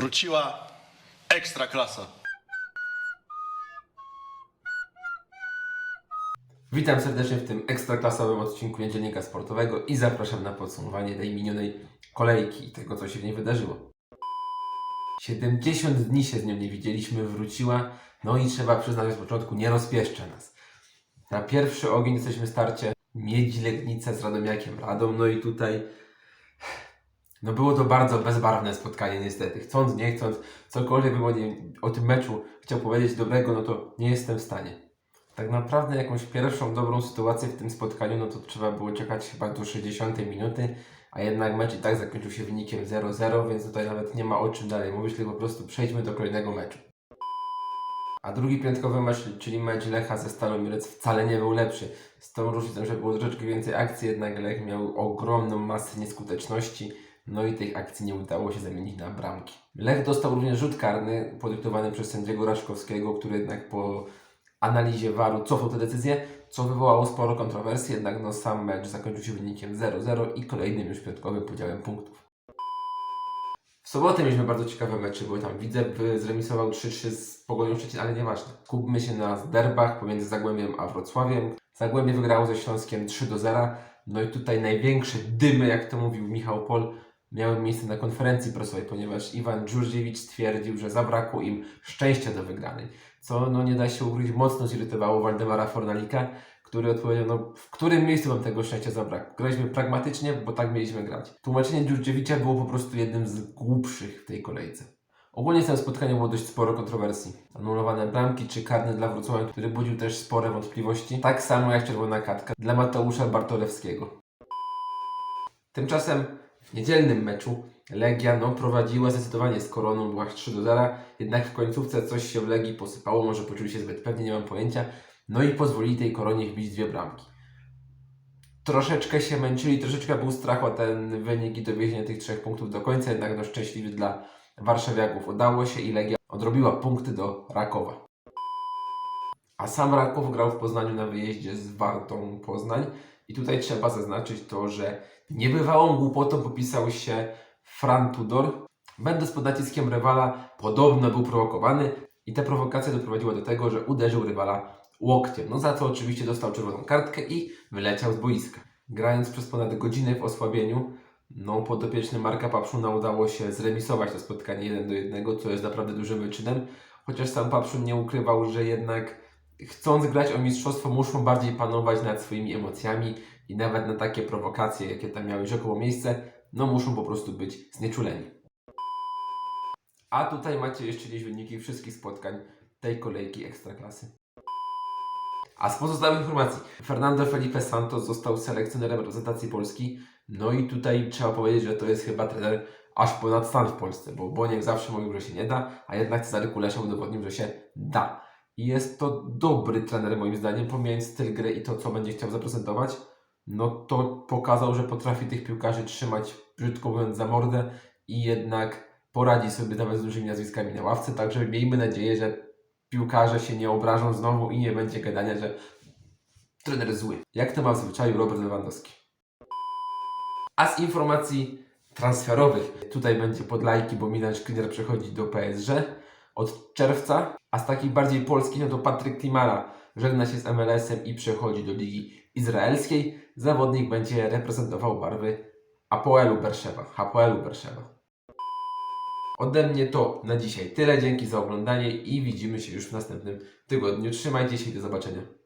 Wróciła ekstra klasa. Witam serdecznie w tym ekstraklasowym odcinku Niedziennika Sportowego i zapraszam na podsumowanie tej minionej kolejki i tego, co się w niej wydarzyło. 70 dni się z nią nie widzieliśmy, wróciła, no i trzeba przyznać, że z początku nie rozpieszcza nas. Na pierwszy ogień jesteśmy starcie Miedzi Legnica z Radomiakiem Radom, no i tutaj no było to bardzo bezbarwne spotkanie niestety. Chcąc, nie chcąc, cokolwiek bym o, nim, o tym meczu chciał powiedzieć dobrego, no to nie jestem w stanie tak naprawdę jakąś pierwszą dobrą sytuację w tym spotkaniu, no to trzeba było czekać chyba do 60 minuty, a jednak mecz i tak zakończył się wynikiem 0-0, więc tutaj nawet nie ma o czym dalej mówić, tylko po prostu przejdźmy do kolejnego meczu. A drugi piątkowy mecz, czyli mecz Lecha ze Stalą Mielec wcale nie był lepszy. Z tą różnicą, że było troszeczkę więcej akcji, jednak Lech miał ogromną masę nieskuteczności, no i tych akcji nie udało się zamienić na bramki. Lech dostał również rzut karny podyktowany przez sędziego Raszkowskiego, który jednak po analizie VAR-u cofnął tę decyzję, co wywołało sporo kontrowersji, jednak no, sam mecz zakończył się wynikiem 0-0 i kolejnym już piątkowym podziałem punktów. W sobotę mieliśmy bardzo ciekawe mecze, były tam Widzew zremisował 3-3 z Pogonią Szczecin, ale nieważne. Kupmy się na derbach pomiędzy Zagłębiem a Wrocławiem. Zagłębie wygrało ze Śląskiem 3-0, no i tutaj największe dymy, jak to mówił Michał Pol, miały miejsce na konferencji prasowej, ponieważ Iwan Dżurdziewicz stwierdził, że zabrakło im szczęścia do wygranej co no nie da się ukryć, mocno zirytowało Waldemara Fornalika, który odpowiedział, no w którym miejscu wam tego szczęścia zabrakło? Graliśmy pragmatycznie, bo tak mieliśmy grać. Tłumaczenie Dziurdziewicza było po prostu jednym z głupszych w tej kolejce. Ogólnie w tym spotkaniu było dość sporo kontrowersji. Anulowane bramki czy karny dla Wrocławia, który budził też spore wątpliwości. Tak samo jak czerwona kartka dla Mateusza Bartolewskiego. Tymczasem w niedzielnym meczu Legia no, prowadziła zdecydowanie z koroną, była 3 do 0, jednak w końcówce coś się w Legii posypało, może poczuli się zbyt pewnie, nie mam pojęcia, no i pozwolili tej koronie wbić dwie bramki. Troszeczkę się męczyli, troszeczkę był strach o ten wynik i dowiezienie tych trzech punktów do końca, jednak no szczęśliwy dla warszawiaków udało się i Legia odrobiła punkty do Rakowa. A sam Raków grał w Poznaniu na wyjeździe z Wartą Poznań i tutaj trzeba zaznaczyć to, że niebywałą głupotą popisał się Fran Tudor. Będąc pod naciskiem rywala, podobno był prowokowany i ta prowokacja doprowadziła do tego, że uderzył rywala łokciem. No za co oczywiście dostał czerwoną kartkę i wyleciał z boiska. Grając przez ponad godzinę w osłabieniu, no podopieczny Marka Papszuna udało się zremisować to spotkanie 1 do 1, co jest naprawdę dużym wyczynem. Chociaż sam Papszun nie ukrywał, że jednak chcąc grać o mistrzostwo muszą bardziej panować nad swoimi emocjami i nawet na takie prowokacje, jakie tam miały rzekomo miejsce, no muszą po prostu być znieczuleni. A tutaj macie jeszcze dziś wyniki wszystkich spotkań tej kolejki Ekstraklasy. A z pozostałych informacji, Fernando Felipe Santos został selekcjonerem reprezentacji Polski. No i tutaj trzeba powiedzieć, że to jest chyba trener aż ponad stan w Polsce, bo Boniek zawsze mówił, że się nie da, a jednak Cezary Kulesza udowodnił, że się da. I jest to dobry trener moim zdaniem, pomijając styl gry i to, co będzie chciał zaprezentować. No to pokazał, że potrafi tych piłkarzy trzymać, brzydko mówiąc, za mordę i jednak poradzi sobie nawet z dużymi nazwiskami na ławce, także miejmy nadzieję, że piłkarze się nie obrażą znowu i nie będzie gadania, że trener zły. Jak to ma w zwyczaju Robert Lewandowski. A z informacji transferowych, tutaj będzie pod lajki, bo Milan Skriniar przechodzi do PSG od czerwca, a z takich bardziej polskich, no to Patryk Klimara żegna się z MLS-em i przechodzi do Ligi Izraelskiej. Zawodnik będzie reprezentował barwy Apoelu Berszewa, Hapoelu Berszewa. Ode mnie to na dzisiaj tyle. Dzięki za oglądanie i widzimy się już w następnym tygodniu. Trzymajcie się i do zobaczenia.